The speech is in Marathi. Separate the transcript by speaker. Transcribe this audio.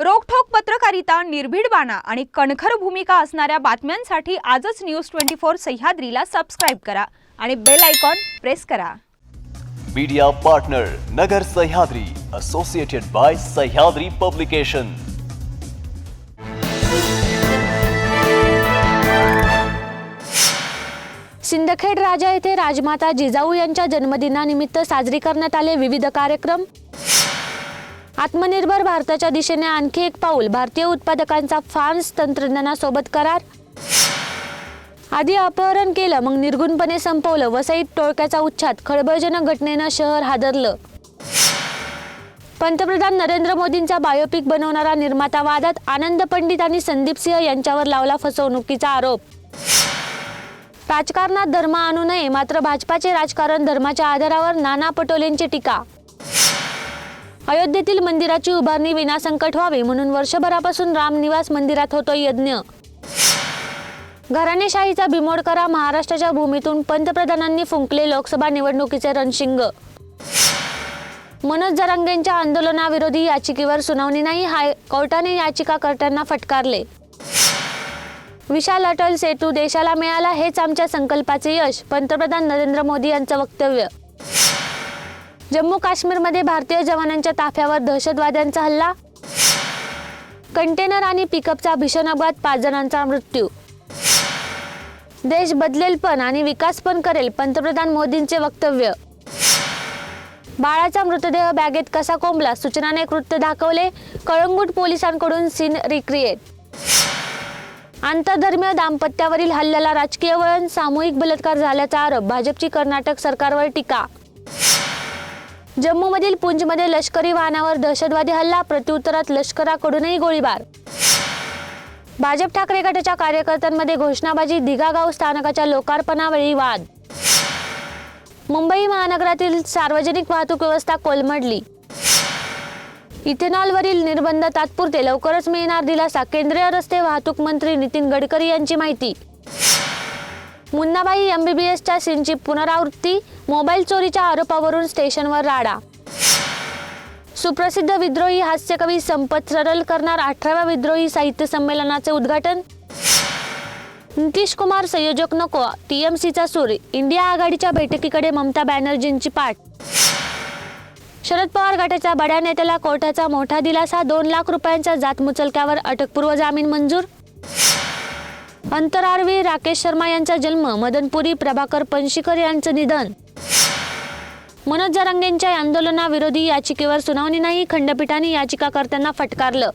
Speaker 1: रोखठोक पत्रकारिता निर्भीड बाणा आणि कणखर भूमिका असणाऱ्या बातम्यांसाठी आजच न्यूज ट्वेंटी फोर सह्याद्रीला सबस्क्राईब करा आणि बेल आयकॉन प्रेस करा.
Speaker 2: Media partner Nagar Sahyadri associated by Sahyadri publication
Speaker 3: Sindkhed Raja येथे राजमाता जिजाऊ यांच्या जन्मदिनानिमित्त साजरी करण्यात आले विविध कार्यक्रम. आत्मनिर्भर भारताच्या दिशेने आणखी एक पाऊल भारतीय उत्पादकांचा फार्म्स तंत्रज्ञानासोबत करार. आधी अपहरण केलं मग निर्गुणपणे संपवलं वसईत टोळक्याचा उच्छाद खळबळजनक घटनेनं शहर हादरलं. पंतप्रधान नरेंद्र मोदींचा बायोपिक बनवणारा निर्माता वादात आनंद पंडित आणि संदीप सिंह यांच्यावर लावला फसवणुकीचा आरोप. राजकारणात धर्म आणू नये मात्र भाजपाचे राजकारण धर्माच्या आधारावर नाना पटोलेंची टीका. अयोध्येतील मंदिराची उभारणी विनासंकट व्हावी म्हणून वर्षभरापासून रामनिवास मंदिरात होतो यज्ञ. घराणेशाहीचा बिमोड करा महाराष्ट्राच्या भूमीतून पंतप्रधानांनी फुंकले लोकसभा निवडणुकीचे रणशिंग. मनोज जरांगेंच्या आंदोलनाविरोधी याचिकेवर सुनावणी नाही हायकोर्टाने याचिकाकर्त्यांना फटकारले. विशाल अटल सेतू देशाला मिळाला हेच आमच्या संकल्पाचे यश पंतप्रधान नरेंद्र मोदी यांचं वक्तव्य. जम्मू काश्मीरमध्ये भारतीय जवानांच्या ताफ्यावर दहशतवाद्यांचा हल्ला? कंटेनर आणि पिकअपचा भीषण अपघात पाच जणांचा मृत्यू. देश बदलेल पण आणि विकास पण करेल पंतप्रधान मोदींचे वक्तव्य. बाळाचा मृतदेह बॅगेत कसा कोंबला? सूचनाने कृत्य दाखवले. कळंगूट पोलिसांकडून सीन रिक्रिएट. आंतरधर्मीय दाम्पत्यावरील हल्ल्याला राजकीय वळण सामूहिक बलात्कार झाल्याचा आरोप भाजपची कर्नाटक सरकारवर टीका. जम्मूमधील पुंजमध्ये लष्करी वाहनावर दहशतवादी हल्ला प्रत्युत्तरात लष्कराकडूनही गोळीबार. भाजप ठाकरे गटाच्या कार्यकर्त्यांमध्ये घोषणाबाजी दिघागाव स्थानकाच्या लोकार्पणावेळी वाद. मुंबई महानगरातील सार्वजनिक वाहतूक व्यवस्था कोलमडली. इथेनॉलवरील निर्बंध तात्पुरते लवकरच मिळणार दिलासा केंद्रीय रस्ते वाहतूक मंत्री नितीन गडकरी यांची माहिती. मुन्नाबाई एमबीबीएसच्या सीनची पुनरावृत्ती मोबाईल चोरीच्या आरोपावरून स्टेशनवर राडा. सुप्रसिद्ध विद्रोही हास्यकवी संपत सरल करणार अठराव्या विद्रोही साहित्य संमेलनाचे उद्घाटन. नितीश कुमार संयोजक नको टीएमसीचा सूर इंडिया आघाडीच्या बैठकीकडे ममता बॅनर्जींची पाठ. शरद पवार गटाच्या बड्या नेत्याला कोर्टाचा मोठा दिलासा दोन लाख रुपयांच्या जातमुचलक्यावर अटकपूर्व जामीन मंजूर. अंतराळवीर राकेश शर्मा यांचा जन्म मदनपुरी प्रभाकर पणशीकर यांचं निधन. मनोज जरांगेंच्या आंदोलनाविरोधी याचिकेवर सुनावणी नाही खंडपीठाने याचिकाकर्त्यांना फटकारलं.